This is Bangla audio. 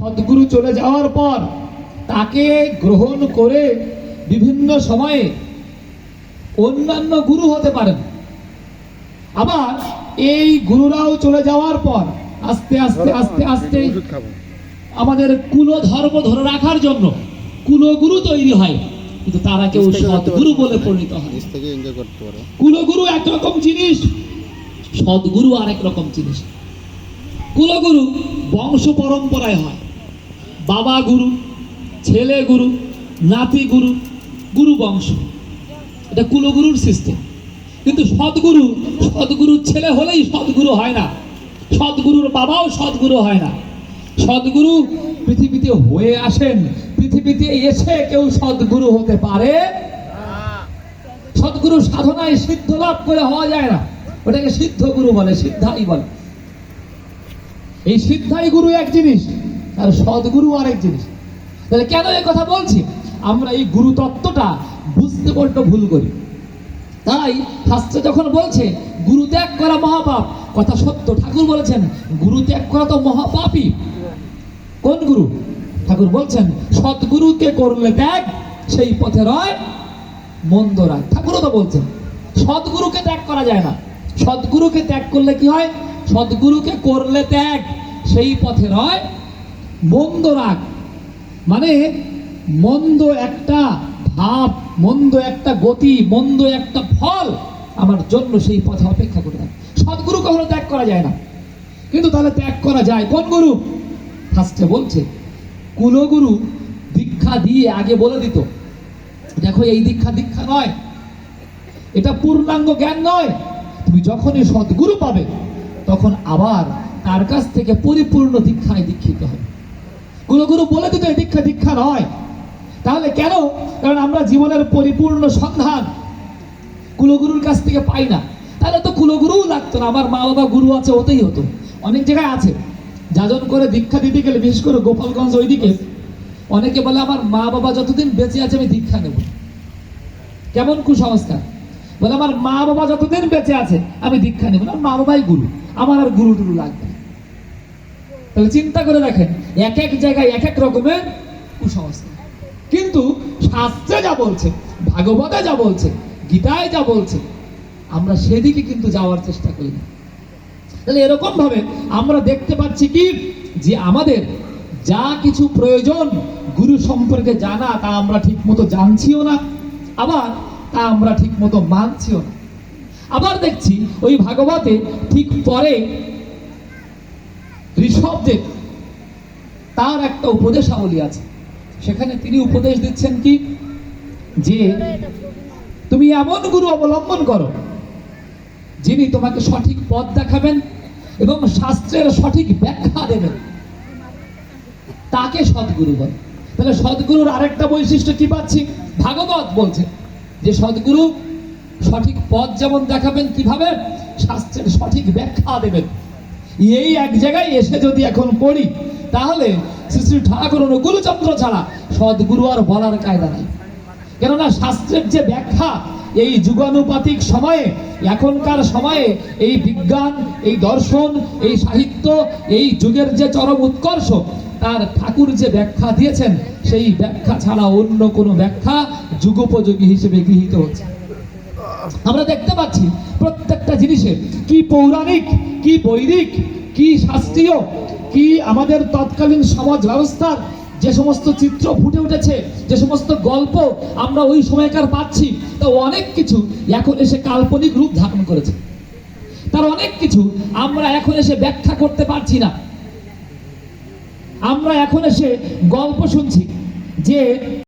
সদ্গুরু চলে যাওয়ার পর তাকে গ্রহণ করে বিভিন্ন সময়ে অন্যান্য গুরু হতে পারেন। আবার এই গুরুরাও চলে যাওয়ার পর আস্তে আস্তে আস্তে আস্তে আমাদের কুল ধর্ম ধরে রাখার জন্য কুলগুরু তৈরি হয়। কিন্তু তারা কেউ সদ্গুরু বলে পরিণত হয়। কুলগুরু একরকম জিনিস সদ্গুরু আরেক রকম জিনিস। কুলগুরু বংশ পরম্পরায় হয়। বাবা গুরু, ছেলে গুরু, নাতি গুরু গুরু বংশ। এটা কুলগুরুর সিস্টেম কিন্তু সদ্গুরু, সদ্গুরুর ছেলে হলেই সদ্গুরু হয় না। সদ্গুরুর বাবাও সদ্গুরু হয় না। সদ্গুরু পৃথিবীতে হয়ে আসেন, পৃথিবীতে এসে কেউ সদ্গুরু হতে পারে সদ্গুরু সাধনায় সিদ্ধ লাভ করে হওয়া যায় না। ওটাকে সিদ্ধ গুরু বলে, সিদ্ধাই বলে। এই সিদ্ধাই গুরু এক জিনিস আর সদ্গুরু আরেক জিনিস। তাহলে কেন এই কথা বলছি? আমরা এই গুরু তত্ত্বটা বুঝতে বড্ড ভুল করি। তাই শাস্ত্রে যখন বলছে, গুরু ত্যাগ করা মহাপাপ কথা সত্য। ঠাকুর বলেছেন, গুরু ত্যাগ করা তো মহাপাপই কোন গুরু? ঠাকুর বলছেন, সদ্গুরুকে করলে ত্যাগ, সেই পথে রয়, মন্দ রায় ঠাকুরও তো বলছেন, সদ্গুরুকে ত্যাগ করা যায় না। সদ্গুরুকে ত্যাগ করলে কি হয়? সদ্গুরুকে করলে ত্যাগ, সেই পথে রয় মন্দ রাগ মানে মন্দ একটা ভাব, মন্দ একটা গতি, মন্দ একটা ফল আমার জন্য সেই পথে অপেক্ষা করে থাকে। সদ্গুরু কখনো ত্যাগ করা যায় না। কিন্তু তাহলে ত্যাগ করা যায়। কোন গুরু? শাস্ত্রে বলছে, কুলগুরু দীক্ষা দিয়ে আগে বলে দিত, দেখো, এই দীক্ষা দীক্ষা নয়। এটা পূর্ণাঙ্গ জ্ঞান নয়। তুমি যখনই সদ্গুরু পাবে, তখন আবার তার কাছ থেকে পরিপূর্ণ দীক্ষায় দীক্ষিত হবে। কুলগুরু বলে দিত দীক্ষা দীক্ষা নয়। তাহলে কেন? কারণ আমরা জীবনের পরিপূর্ণ সন্ধান কুলগুরুর কাছ থেকে পাই না। তাহলে তো কুলগুরুও লাগতো না। আমার মা বাবা গুরু আছে, ওতেই হতো। অনেক জায়গায় আছে। যাজন করে দীক্ষা দিতে গেলে, বিশেষ করে গোপালগঞ্জ ওইদিকে, অনেকে বলে, আমার মা বাবা যতদিন বেঁচে আছে, আমি দীক্ষা নেব। কেমন কুসংস্কার? বলে, আমার মা বাবা যতদিন বেঁচে আছে, আমি দীক্ষা নেব না। মা বাবাই গুরু। আমার আর গুরু টুরু লাগবে। তাহলে চিন্তা করে দেখেন, এক এক জায়গায় এক এক রকমের কুসংস্কার। কিন্তু শাস্ত্রে যা বলছে, ভাগবতে যা বলছে, গীতায় যা বলছে, আমরা সেদিকে কিন্তু যাওয়ার চেষ্টা করি না। তাহলে এরকম ভাবে আমরা দেখতে পাচ্ছি কি? যে আমাদের যা কিছু প্রয়োজন, গুরু সম্পর্কে জানা, তা আমরা ঠিক মতো জানছিও না, আবার তা আমরা ঠিক মতো মানছিও না। আবার দেখছি ওই ভাগবতে ঠিক পরে ঋষভদেব তার একটা উপদেশাবলী আছে। সেখানে তিনি উপদেশ দিচ্ছেন কি? যে তুমি এমন গুরু অবলম্বন করো, যিনি তোমাকে সঠিক পথ দেখাবেন এবং শাস্ত্রের সঠিক ব্যাখ্যা দেবেন। তাকে সদ্গুরু বলে। তাহলে সদ্গুরুর আরেকটা বৈশিষ্ট্য কি পাচ্ছি? ভাগবত বলছে যে সদ্গুরু সঠিক পথ যেমন দেখাবেন, কীভাবে? শাস্ত্রের সঠিক ব্যাখ্যা দেবেন। এই এক জায়গায় এসে যদি এখন পড়ি, তাহলে শ্রী শ্রী ঠাকুর অনুকূলচন্দ্র ছাড়া সদ্গুরু আর বলার কায়দা নাই। কেননা শাস্ত্রের যে ব্যাখ্যা, এই যুগানুপাতিক সময়ে, এখনকার সময়ে এই বিজ্ঞান, এই দর্শন, এই সাহিত্য, এই যুগের যে চরম উৎকর্ষ, তার ঠাকুর যে ব্যাখ্যা দিয়েছেন, সেই ব্যাখ্যা ছাড়া অন্য কোনো ব্যাখ্যা যুগোপযোগী হিসেবে গৃহীত হচ্ছে। আমরা দেখতে পাচ্ছি প্রত্যেকটা জিনিসের কি পৌরাণিক, কি বৈদিক, কি শাস্ত্রীয়, কি আমাদের তৎকালীন সমাজ ব্যবস্থার যে সমস্ত চিত্র ফুটে উঠেছে, যে সমস্ত গল্প আমরা ওই সময়কার পাচ্ছি, তা অনেক কিছু এখন এসে কাল্পনিক রূপ ধারণ করেছে। তার অনেক কিছু আমরা এখন এসে ব্যাখ্যা করতে পারছি না। আমরা এখন এসে গল্প শুনছি যে